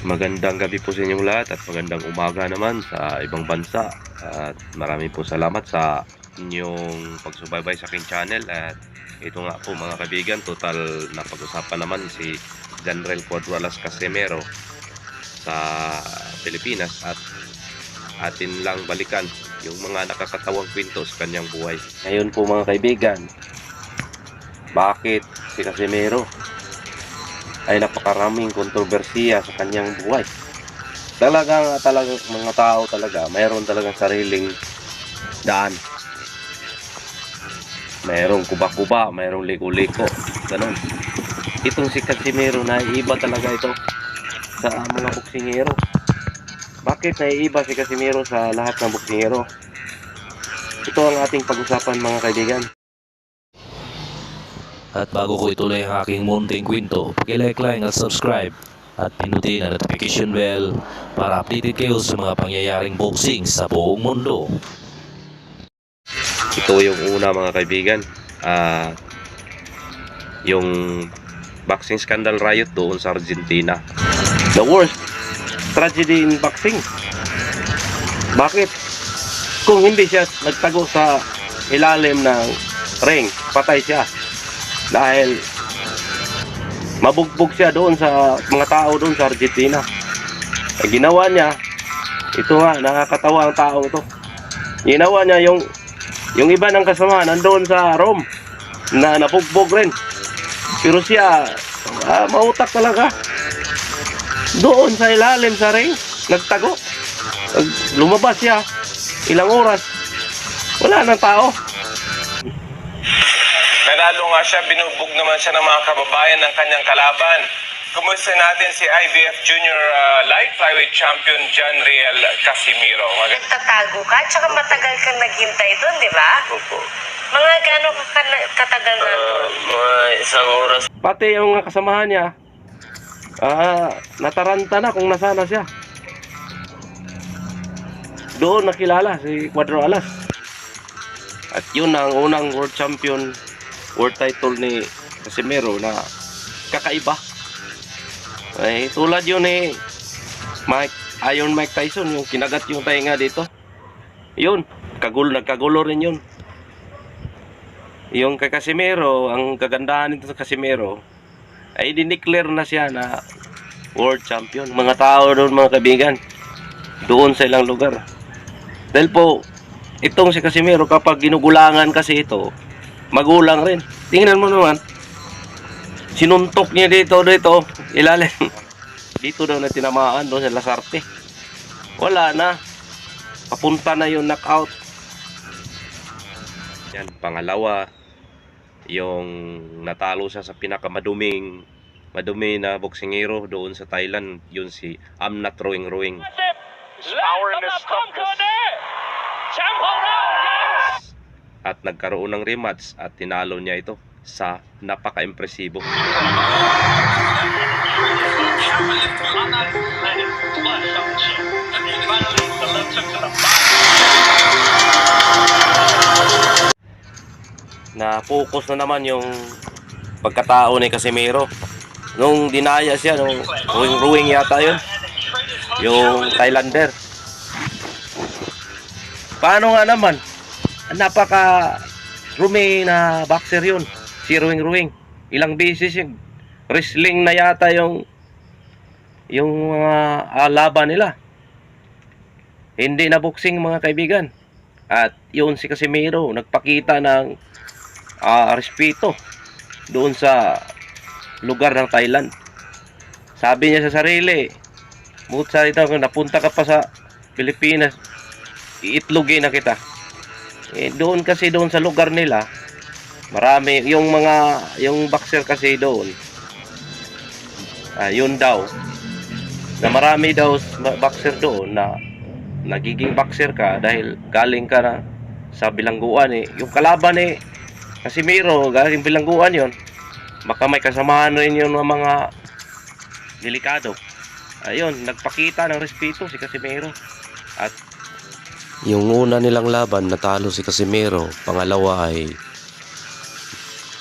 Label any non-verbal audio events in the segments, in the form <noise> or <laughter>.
Magandang gabi po sa inyong lahat at magandang umaga naman sa ibang bansa. At marami po salamat sa inyong pagsubaybay sa aking channel. At ito nga po mga kaibigan, total na pag-usapan naman si General Cuadralas Casimero sa Pilipinas at atin lang balikan yung mga nakakatawang kwento sa kanyang buhay. Ngayon po mga kaibigan, bakit si Casimero ay napakaraming kontrobersiya sa kanyang buhay. Talagang talagang mga tao talaga, mayroon talagang sariling daan. Mayroong kuba-kuba, mayroong liko-liko, ganun. Itong si Casimiro na iba talaga ito sa mga boksingero. Bakit naiiba si Casimiro sa lahat ng boksingero? Ito ang ating pag-usapan mga kaibigan. At bago ko ituloy ang aking munting kwento, pakilike lang at subscribe at pinutin ang notification bell para updated kayo sa mga pangyayaring boxing sa buong mundo. Ito yung una mga kaibigan. Ah, yung boxing scandal riot doon sa Argentina. The worst tragedy in boxing. Bakit? Kung hindi siya nagtago sa ilalim ng ring, patay siya. Dahil mabugbog siya doon sa mga tao doon sa Argentina. Ang ginawa niya, ito nga, nakakatawa ang tao ito. Ginawa niya yung yung iba ng kasama nandoon sa Rome na nabugbog rin. Pero siya, ah, mautak talaga. Doon sa ilalim sa ring, nagtago. Nag- Lumabas siya. Ilang oras. Wala nang tao. Nanalo nga siya, binubog naman siya ng mga kababayan ng kanyang kalaban. Kumusta natin si IBF Junior uh, Light Flyweight Champion John Riel Casimiro. Maganda Nagtatago ka, tsaka matagal kang naghintay doon, di ba? po. Mga gano'n ka ka- katagal na doon? mga isang oras. Pati yung kasamahan niya, ah, nataranta na kung nasana siya. Doon nakilala si Cuadro Alas. At yun ang unang world champion, world title ni Casimero na kakaiba. Ay, tulad yun ni Mike, Iron Mike Tyson, yung kinagat yung tainga dito. Yun, kagul, nagkagulo rin yun. Yung kay Casimero, ang kagandahan nito sa Casimero, ay dineclare na siya na world champion. Mga tao doon, mga kaibigan, doon sa ilang lugar. Dahil po, itong si Casimero, kapag ginugulangan kasi ito, magulang rin. Tingnan mo naman, sinuntok niya dito, dito, ilalim. <laughs> Dito daw na tinamaan doon sa Lasarte. Wala na. Papunta na yung knockout. Yan, pangalawa, yung natalo siya sa pinakamaduming madumi na boksingero doon sa Thailand, yun si Amnat. Power in his toughness. At nagkaroon ng rematch at tinalo niya ito sa napaka-impresibo. na focus na naman yung pagkatao ni Casimiro. Nung dinaya siya, nung ruwing-ruwing yata yun, yung Thailander. Paano nga naman? Napaka rumi na boxer yun. Si Ruwing Ruwing. Ilang beses yung wrestling na yata yung yung mga ah, laban nila. Hindi na boxing mga kaibigan. At yun si Casimiro nagpakita ng ah, respeto doon sa lugar ng Thailand. Sabi niya sa sarili, Mutsa ito, kung napunta ka pa sa Pilipinas, iitlogin na kita. Eh, doon kasi doon sa lugar nila, marami, yung mga, yung boxer kasi doon, ah, yun daw, na marami daw boxer doon na nagiging boxer ka dahil galing ka na sa bilangguan eh. Yung kalaban eh, Casimiro, galing bilangguan yon baka may kasamahan rin yun ng mga delikado. Ayun, nagpakita ng respeto si Casimiro. At Yung una nilang laban, natalo si Casimero. Pangalawa ay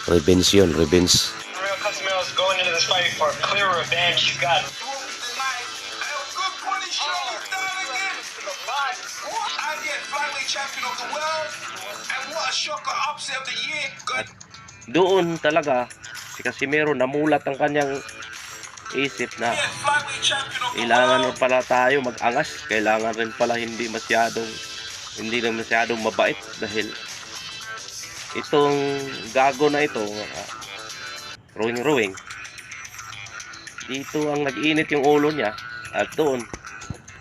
revenge yun, revenge. Doon talaga si Casimiro namulat ang kanyang isip na kailangan pala tayo mag-angas. Kailangan rin pala hindi masyadong hindi na masyadong mabait dahil itong gago na ito uh, rowing rowing dito ang nag-init yung ulo niya at doon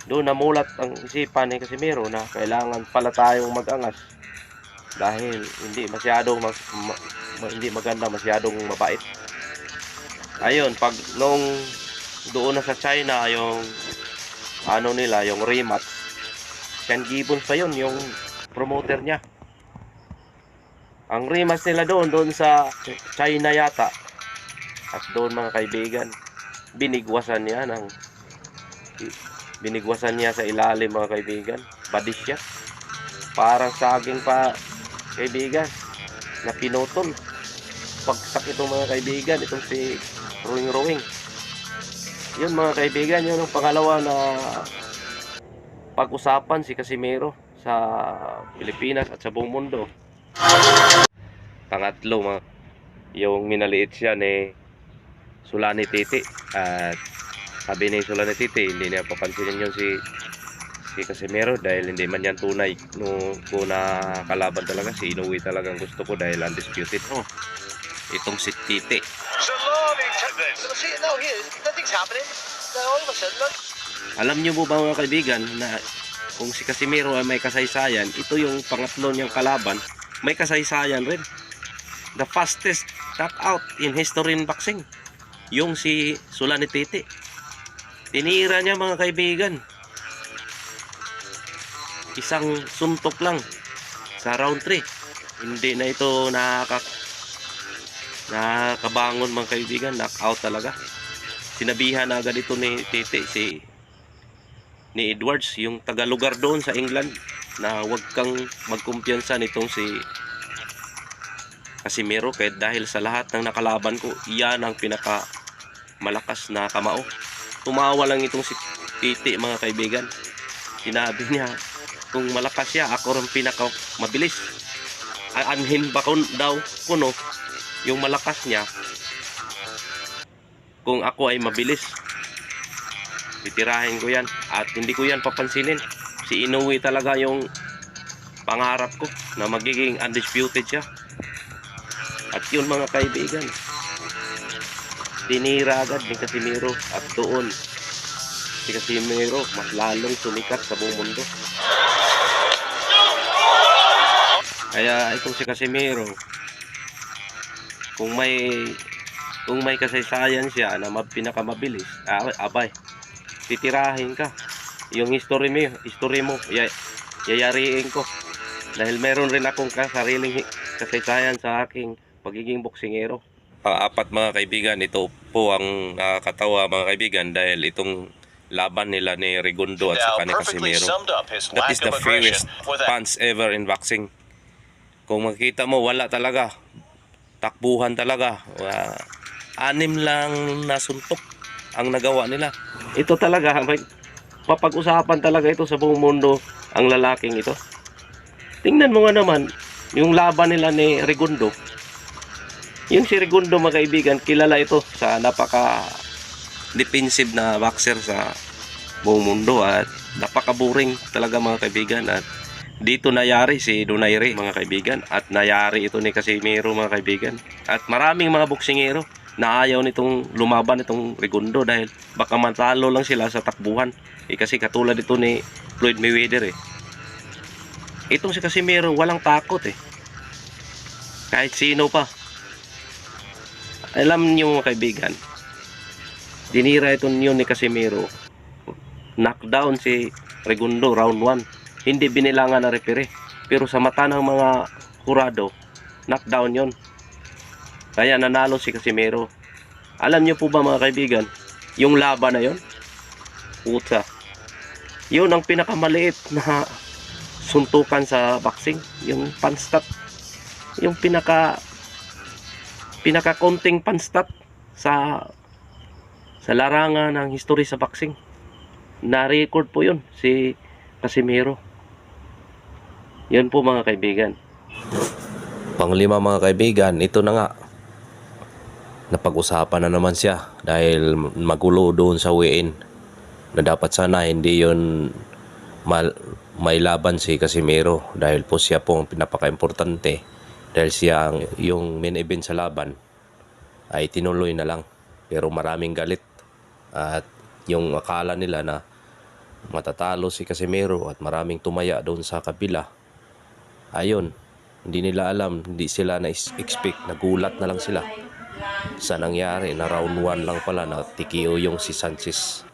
doon namulat ang isipan ni Casimiro na kailangan pala tayong mag-angas dahil hindi masyadong mag, ma- ma- hindi maganda masyadong mabait. Ayun pag nung doon na sa China yung ano nila yung rematch Sean Gibbons pa yun yung promoter niya. Ang rematch nila doon doon sa China yata. At doon mga kaibigan binigwasan niya ng binigwasan niya sa ilalim mga kaibigan. Badis siya. Parang saging pa kaibigan na pinutol. Pagsak itong mga kaibigan itong si Rowing Rowing yun mga kaibigan yun ang pangalawa na pag-usapan si Casimiro sa Pilipinas at sa buong mundo. Pangatlo mga yung minaliit siya ni Sulani Titi at sabi ni Sulani Titi hindi niya papansinin yun si si Casimiro dahil hindi man yan tunay. No ko na kalaban talaga si Inoue talagang gusto ko dahil undisputed. Oh. Itong si Titi! So, see, no, here, nothing's happening. All of a sudden, look, Alam niyo po ba mga kaibigan na kung si Casimiro ay may kasaysayan, ito yung pangatlo niyang kalaban, may kasaysayan rin. The fastest knockout in history in boxing. Yung si Sulani Titi. Tinira niya mga kaibigan. Isang suntok lang sa round 3. Hindi na ito nakaka nakakabangon mga kaibigan, knockout talaga. Sinabihan na agad ito ni Titi si ni Edwards, yung taga-lugar doon sa England na huwag kang magkumpiyansa nitong si Casimiro kahit dahil sa lahat ng nakalaban ko, iyan ang pinaka malakas na kamao. Tumawa lang itong si Titi mga kaibigan. Sinabi niya, kung malakas siya, ako rin pinaka mabilis. Aanhin ba ko daw kuno yung malakas niya kung ako ay mabilis titirahin ko yan. At hindi ko yan papansinin. Si Inoue talaga yung pangarap ko na magiging undisputed siya. At yun mga kaibigan tinira agad ni Casimiro. At doon si Casimiro mas lalong sumikat sa buong mundo. Kaya itong si Casimiro kung may kung may kasaysayan siya na mab- pinakamabilis ah, abay titirahin ka. Yung history mo history mo yay, yayariin ko. Dahil meron rin akong kasariling hi- kasaysayan sa aking pagiging boksingero. Apat mga kaibigan ito po ang nakakatawa mga kaibigan dahil itong laban nila ni Regundo at saka ni Casimiro that is the that. punch ever in boxing. Kung makita mo wala talaga. Takbuhan talaga. Wala. anim lang na suntok ang nagawa nila ito talaga may papag-usapan talaga ito sa buong mundo ang lalaking ito. Tingnan mo nga naman yung laban nila ni Regundo yung si Regundo mga kaibigan kilala ito sa napaka defensive na boxer sa buong mundo at napaka-boring talaga mga kaibigan. At dito nayari si Donaire mga kaibigan at nayari ito ni Casimiro mga kaibigan. At maraming mga boksingero na ayaw nitong lumaban itong Regundo dahil baka matalo lang sila sa takbuhan. Eh, kasi katulad ito ni Floyd Mayweather eh. Itong si Casimiro walang takot eh. Kahit sino pa. Alam niyo mga kaibigan dinira ito niyo ni Casimiro. Knockdown si Regundo round 1 hindi binilangan na referee. Pero sa mata ng mga hurado knockdown yon kaya nanalo si Casimiro alam niyo po ba mga kaibigan yung laban na yon puta yun ang pinakamaliit na suntukan sa boxing yung panstat yung pinaka pinaka konting panstat sa sa larangan ng history sa boxing na record po yun si Casimiro. Yan po mga kaibigan. Panglima mga kaibigan, ito na nga. Napag-usapan na naman siya dahil magulo doon sa weigh-in na dapat sana hindi yon mal may laban si Casimiro dahil po siya po ang pinapaka-importante dahil siya ang, yung main event sa laban ay tinuloy na lang. Pero maraming galit at yung akala nila na matatalo si Casimiro at maraming tumaya doon sa kabila ayun hindi nila alam hindi sila na-expect nagulat na lang sila sa nangyari na round 1 lang pala na tikiyo yung si Sanchez